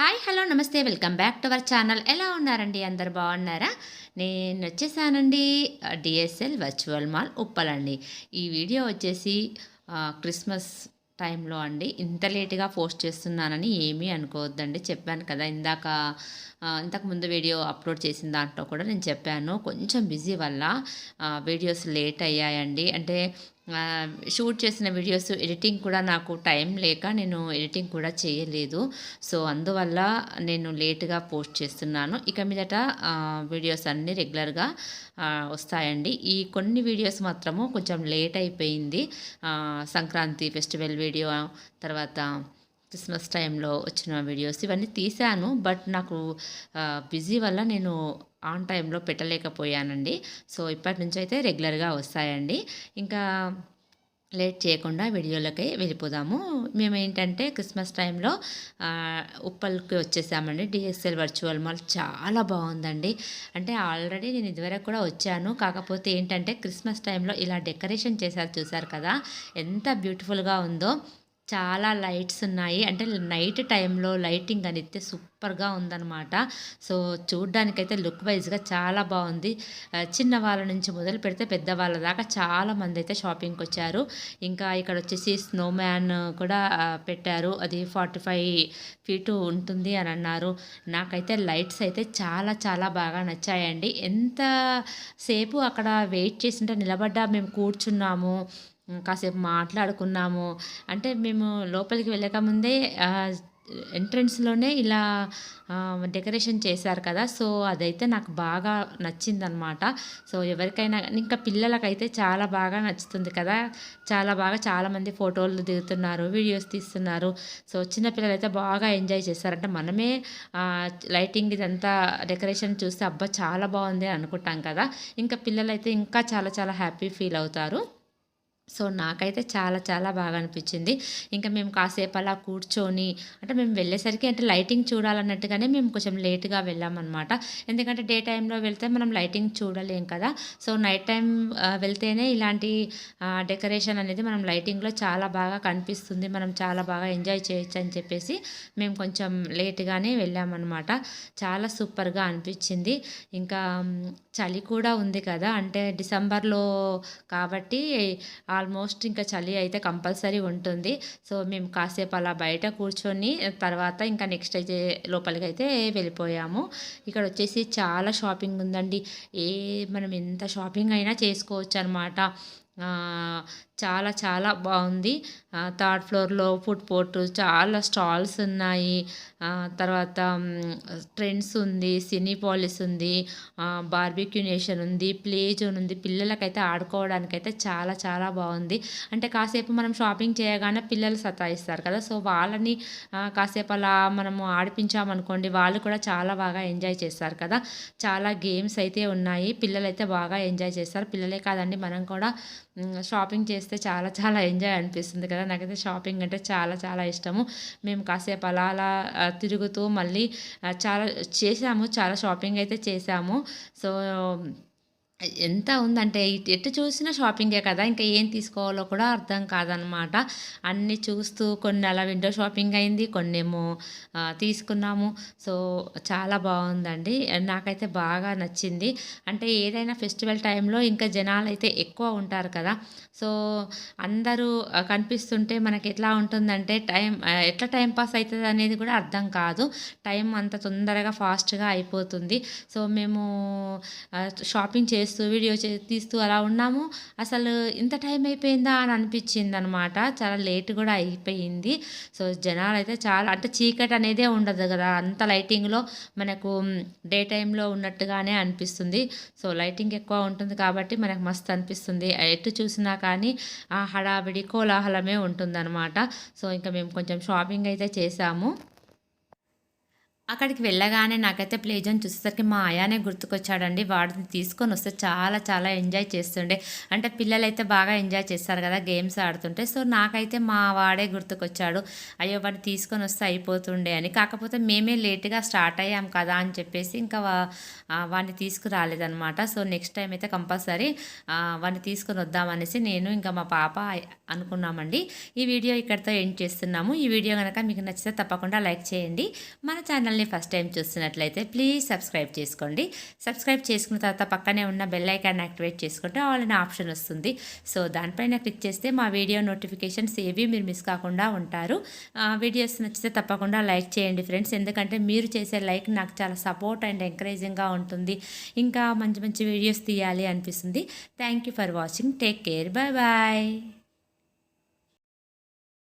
Hi hello నమస్తే welcome back to our channel ఎలా ఉన్నారండి? అందరు బాగున్నారా? నేను వచ్చేసానండి డిఎస్ఎల్ వర్చువల్ మాల్ ఉప్పలండి. ఈ వీడియో వచ్చేసి క్రిస్మస్ టైంలో అండి ఇంత లేటుగా పోస్ట్ చేస్తున్నానని ఏమీ అనుకోవద్దండి. చెప్పాను కదా ఇందాక ఇంతకుముందు ముందు వీడియో అప్లోడ్ చేసిన దాంట్లో కూడా నేను చెప్పాను. కొంచెం బిజీ వల్ల వీడియోస్ లేట్ అయ్యాయండి. అంటే షూట్ చేసిన వీడియోస్ ఎడిటింగ్ కూడా నాకు టైం లేక నేను ఎడిటింగ్ కూడా చేయలేదు. సో అందువల్ల నేను లేట్గా పోస్ట్ చేస్తున్నాను. ఇక మీదట వీడియోస్ అన్నీ రెగ్యులర్గా వస్తాయండి. ఈ కొన్ని వీడియోస్ మాత్రము కొంచెం లేట్ అయిపోయింది. సంక్రాంతి ఫెస్టివల్ వీడియో తర్వాత క్రిస్మస్ టైంలో వచ్చిన వీడియోస్ ఇవన్నీ తీశాను. బట్ నాకు బిజీ వల్ల నేను ఆన్ టైంలో పెట్టలేకపోయానండి. సో ఇప్పటి నుంచి అయితే రెగ్యులర్గా వస్తాయండి. ఇంకా లేట్ చేయకుండా వీడియోలకి వెళ్ళిపోదాము. మేము ఏంటంటే క్రిస్మస్ టైంలో ఉప్పల్కి వచ్చేసామండి. డిఎస్ఎల్ వర్చువల్ మాల్ చాలా బాగుందండి. అంటే ఆల్రెడీ నేను ఇదివరకు కూడా వచ్చాను. కాకపోతే ఏంటంటే క్రిస్మస్ టైంలో ఇలా డెకరేషన్ చేశారు చూసారు కదా? ఎంత బ్యూటిఫుల్గా ఉందో. చాలా లైట్స్ ఉన్నాయి. అంటే నైట్ టైంలో లైటింగ్ అనేది సూపర్గా ఉందన్నమాట. సో చూడ్డానికైతే లుక్ వైజ్గా చాలా బాగుంది. చిన్న వాళ్ళ నుంచి మొదలు పెడితే పెద్ద వాళ్ళ దాకా చాలామంది అయితే షాపింగ్కి వచ్చారు. ఇంకా ఇక్కడ వచ్చేసి స్నో మ్యాన్ కూడా పెట్టారు. అది ఫార్టీ ఫైవ్ ఫీటు ఉంటుంది అని అన్నారు. నాకైతే లైట్స్ అయితే చాలా చాలా బాగా నచ్చాయండి. ఎంత సేపు అక్కడ వెయిట్ చేసింటే నిలబడ్డా మేము కూర్చున్నాము. కాసేపు మాట్లాడుకున్నాము. అంటే మేము లోపలికి వెళ్ళకముందే ఎంట్రన్స్లోనే ఇలా డెకరేషన్ చేశారు కదా. సో అదైతే నాకు బాగా నచ్చిందనమాట. సో ఎవరికైనా ఇంకా పిల్లలకైతే చాలా బాగా నచ్చుతుంది కదా. చాలా బాగా చాలామంది ఫోటోలు దిగుతున్నారు వీడియోస్ తీస్తున్నారు. సో చిన్నపిల్లలు అయితే బాగా ఎంజాయ్ చేస్తారంటే మనమే లైటింగ్ ఇదంతా డెకరేషన్ చూస్తే అబ్బా చాలా బాగుంది అనుకుంటాం కదా. ఇంకా పిల్లలైతే ఇంకా చాలా చాలా హ్యాపీ ఫీల్ అవుతారు. సో నాకైతే చాలా చాలా బాగా అనిపించింది ఇంకా మేము కాసేపు అలా కూర్చొని అంటే మేము వెళ్ళేసరికి అంటే లైటింగ్ చూడాలన్నట్టుగానే మేము కొంచెం లేట్గా వెళ్ళామన్నమాట. ఎందుకంటే డే టైంలో వెళ్తే మనం లైటింగ్ చూడలేం కదా. సో నైట్ టైం వెళ్తేనే ఇలాంటి డెకరేషన్ అనేది మనం లైటింగ్లో చాలా బాగా కనిపిస్తుంది. మనం చాలా బాగా ఎంజాయ్ చేయొచ్చు అని చెప్పేసి మేము కొంచెం లేట్గానే వెళ్ళామన్నమాట. చాలా సూపర్గా అనిపించింది. ఇంకా చలి కూడా ఉంది కదా. అంటే డిసెంబర్లో కాబట్టి ఆల్మోస్ట్ ఇంకా చలి అయితే కంపల్సరీ ఉంటుంది. సో మేము కాసేపు అలా బయట కూర్చొని తర్వాత ఇంకా నెక్స్ట్ అయితే లోపలికి అయితే వెళ్ళిపోయాము. ఇక్కడ వచ్చేసి చాలా షాపింగ్ ఉందండి. ఏ మనం ఎంత షాపింగ్ అయినా చేసుకోవచ్చు అనమాట చాలా చాలా బాగుంది. థర్డ్ ఫ్లోర్లో ఫుడ్ కోర్ట్ చాలా స్టాల్స్ ఉన్నాయి. తర్వాత ట్రెండ్స్ ఉంది సినీపాలిస్ ఉంది బార్బిక్యూ నేషన్ ఉంది ప్లే జోన్ ఉంది. పిల్లలకైతే ఆడుకోవడానికైతే చాలా చాలా బాగుంది. అంటే కాసేపు మనం షాపింగ్ చేయగానే పిల్లలు సతాయిస్తారు కదా. సో వాళ్ళని కాసేపు అలా మనము ఆడిపించామనుకోండి వాళ్ళు కూడా చాలా బాగా ఎంజాయ్ చేస్తారు కదా. చాలా గేమ్స్ అయితే ఉన్నాయి. పిల్లలు అయితే బాగా ఎంజాయ్ చేస్తారు. పిల్లలే కాదండి మనం కూడా షాపింగ్ చేస్తే చాలా చాలా ఎంజాయ్ అనిపిస్తుంది కదా. నాకైతే షాపింగ్ అంటే చాలా చాలా ఇష్టము. మేము కాసేపు అలా అలా తిరుగుతూ మళ్ళీ చాలా చేసాము. చాలా షాపింగ్ అయితే చేసాము. సో ఎంత ఉందంటే ఇటు ఎటు చూసినా షాపింగే కదా ఇంకా ఏం తీసుకోవాలో కూడా అర్థం కాదనమాట. అన్నీ చూస్తూ కొన్ని అలా విండో షాపింగ్ అయింది కొన్ని ఏమో తీసుకున్నాము. సో చాలా బాగుందండి. నాకైతే బాగా నచ్చింది. అంటే ఏదైనా ఫెస్టివల్ టైంలో ఇంకా జనాలు అయితే ఎక్కువ ఉంటారు కదా. సో అందరూ కనిపిస్తుంటే మనకి ఎట్లా ఉంటుందంటే టైం ఎట్లా టైం పాస్ అవుతుంది అనేది కూడా అర్థం కాదు. టైం అంత తొందరగా ఫాస్ట్గా అయిపోతుంది. సో మేము షాపింగ్ చేసి చేస్తూ వీడియో చే తీస్తూ అలా ఉన్నాము. అసలు ఇంత టైం అయిపోయిందా అని అనిపించింది అనమాట చాలా లేట్ కూడా అయిపోయింది. సో జనాలు అయితే చాలా అంటే చీకటి అనేదే ఉండదు కదా. అంత లైటింగ్లో మనకు డే టైంలో ఉన్నట్టుగానే అనిపిస్తుంది. సో లైటింగ్ ఎక్కువ ఉంటుంది కాబట్టి మనకు మస్తు అనిపిస్తుంది. ఎటు చూసినా కానీ ఆ హడావిడి కోలాహలమే ఉంటుందన్నమాట సో ఇంకా మేము కొంచెం షాపింగ్ అయితే చేసాము. అక్కడికి వెళ్ళగానే నాకైతే ప్లే జోన్ చూసేసరికి మా ఆయానే గుర్తుకొచ్చాడండి. వాడిని తీసుకొని వస్తే చాలా చాలా ఎంజాయ్ చేస్తుండే. అంటే పిల్లలైతే బాగా ఎంజాయ్ చేస్తారు కదా గేమ్స్ ఆడుతుంటే. సో నాకైతే మా వాడే గుర్తుకొచ్చాడు. అయ్యో వాడిని తీసుకొని వస్తే అయిపోతుండే అని. కాకపోతే మేమే లేట్గా స్టార్ట్ అయ్యాం కదా అని చెప్పేసి ఇంకా వాడిని తీసుకురాలేదనమాట సో నెక్స్ట్ టైం అయితే కంపల్సరీ వాడిని తీసుకొని వద్దామనేసి నేను ఇంకా మా పాప అనుకున్నామండి. ఈ వీడియో ఇక్కడితో ఎండ్ చేస్తున్నాము. ఈ వీడియో కనుక మీకు నచ్చితే తప్పకుండా లైక్ చేయండి. మన ఛానల్ ఛానల్ని ఫస్ట్ టైం చూస్తున్నట్లయితే ప్లీజ్ సబ్స్క్రైబ్ చేసుకోండి. సబ్స్క్రైబ్ చేసుకున్న తర్వాత పక్కనే ఉన్న బెల్ ఐకాన్ యాక్టివేట్ చేసుకుంటే ఆల్ అనే ఆప్షన్ వస్తుంది. సో దానిపైన క్లిక్ చేస్తే మా వీడియో నోటిఫికేషన్స్ ఏవి మీరు మిస్ కాకుండా ఉంటారు. వీడియోస్ నచ్చితే తప్పకుండా లైక్ చేయండి ఫ్రెండ్స్ ఎందుకంటే మీరు చేసే లైక్ నాకు చాలా సపోర్ట్ అండ్ ఎంకరేజింగ్గా ఉంటుంది. ఇంకా మంచి మంచి వీడియోస్ తీయాలి అనిపిస్తుంది. Thank you for watching take care bye bye